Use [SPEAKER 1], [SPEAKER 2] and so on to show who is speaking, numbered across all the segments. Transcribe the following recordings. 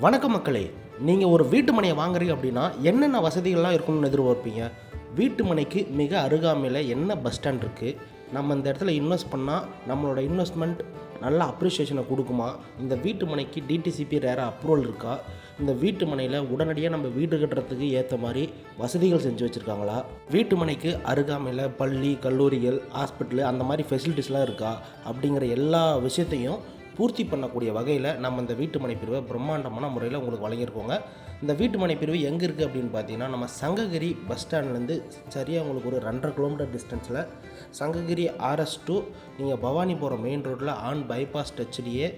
[SPEAKER 1] வணக்கம் மக்களே நீங்கள் ஒரு வீட்டு மனையை வாங்குறீங்க அப்படின்னா என்னென்ன வசதிகள்லாம் இருக்கணும்னு எதிர்பார்ப்பீங்க? வீட்டு மனைக்கு மிக அருகாமையில் என்ன பஸ் ஸ்டாண்ட் இருக்குது நம்ம இந்த இடத்துல இன்வெஸ்ட் பண்ணால் நம்மளோட இன்வெஸ்ட்மெண்ட் நல்ல அப்ரிஷியேஷனை கொடுக்குமா? இந்த வீட்டு மனைக்கு டிடிசிபி ரேர அப்ரூவல் இருக்கா? இந்த வீட்டு மனையில் உடனடியாக நம்ம வீடு கட்டுறதுக்கு ஏற்ற மாதிரி வசதிகள் செஞ்சு வச்சுருக்காங்களா? வீட்டு மனைக்கு அருகாமையில் பள்ளி கல்லூரிகள் ஹாஸ்பிட்டலு அந்த மாதிரி ஃபெசிலிட்டிஸ்லாம் இருக்கா? அப்படிங்கிற எல்லா விஷயத்தையும் பூர்த்தி பண்ணக்கூடிய வகையில் நம்ம இந்த வீட்டு மனைப்பிரிவை பிரம்மாண்டமான முறையில் உங்களுக்கு வழங்கியிருக்கோங்க. இந்த வீட்டு மனைப்பிரிவு எங்கே இருக்குது அப்படின்னு பார்த்தீங்கன்னா நம்ம சங்ககிரி பஸ் ஸ்டாண்ட்லேருந்து சரியாக உங்களுக்கு ஒரு ரெண்டரை கிலோமீட்டர் டிஸ்டன்ஸில் சங்ககிரி ஆர்எஸ் டூ நீங்கள் பவானி போகிற மெயின் ரோட்டில் ஆன் பைபாஸ் டச்சிலேயே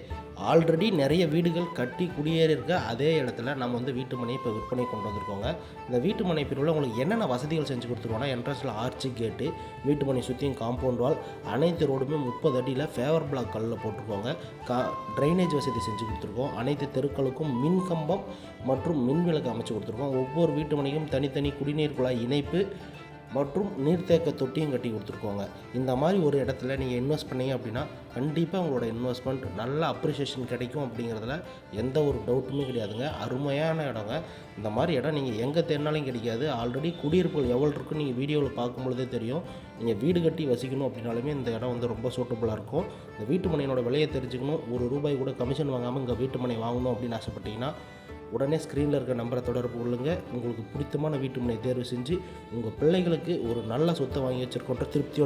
[SPEAKER 1] ஆல்ரெடி நிறைய வீடுகள் கட்டி குடியேறி இருக்க அதே இடத்துல நம்ம வந்து வீட்டு மனையை இப்போ விற்பனை கொண்டு வந்திருக்கோங்க. இந்த வீட்டு மனை பிரிவில் உங்களுக்கு என்னென்ன வசதிகள் செஞ்சு கொடுத்துருக்கோம்னா என்ட்ரன்ஸில் ஆர்ச்சி கேட்டு வீட்டு மனை சுற்றியும் காம்பவுண்ட் வால் அனைத்து ரோடுமே முப்பது அடியில் ஃபேவர் பிளாக் கல்லில் போட்டிருக்கோங்க. கா ட்ரைனேஜ் வசதி செஞ்சு கொடுத்துருக்கோம். அனைத்து தெருக்களுக்கும் மின் கம்பம் மற்றும் மின் விளக்கு அமைச்சு கொடுத்துருக்கோம். ஒவ்வொரு வீட்டு மனைக்கும் தனித்தனி குடிநீர் குழாய் இணைப்பு மற்றும் நீர்த்தேக்க தொட்டியும் கட்டி கொடுத்துருக்கோங்க. இந்த மாதிரி ஒரு இடத்துல நீங்கள் இன்வெஸ்ட் பண்ணீங்க அப்படின்னா கண்டிப்பாக உங்களோட இன்வெஸ்ட்மெண்ட் நல்ல அப்ரிஷியேஷன் கிடைக்கும் அப்படிங்கிறதுல எந்த ஒரு டவுட்டுமே கிடையாதுங்க. அருமையான இடங்க. இந்த மாதிரி இடம் நீங்கள் எங்கே தேடினாலும் கிடைக்காது. ஆல்ரெடி குடியிருப்புகள் எவ்வளோ இருக்குன்னு நீங்கள் வீடியோவில் பார்க்கும்பொழுதே தெரியும். நீங்கள் வீடு கட்டி வசிக்கணும் அப்படின்னாலுமே இந்த இடம் வந்து ரொம்ப சூட்டபுளாக இருக்கும். இந்த வீட்டு மனையினோட விலையை தெரிஞ்சுக்கணும். ஒரு ரூபாய் கூட கமிஷன் வாங்காமல் இங்கே வீட்டு மனை வாங்கணும் அப்படின்னு ஆசைப்பட்டீங்கன்னா உடனே ஸ்க்ரீனில் இருக்க நம்பரை தொடர்பு கொள்ளுங்க. உங்களுக்கு பிடித்தமான வீட்டு மனை தேர்வு செஞ்சு உங்கள் பிள்ளைகளுக்கு ஒரு நல்ல சொத்தை வாங்கி வச்சிருக்கோன்ற திருப்தியோட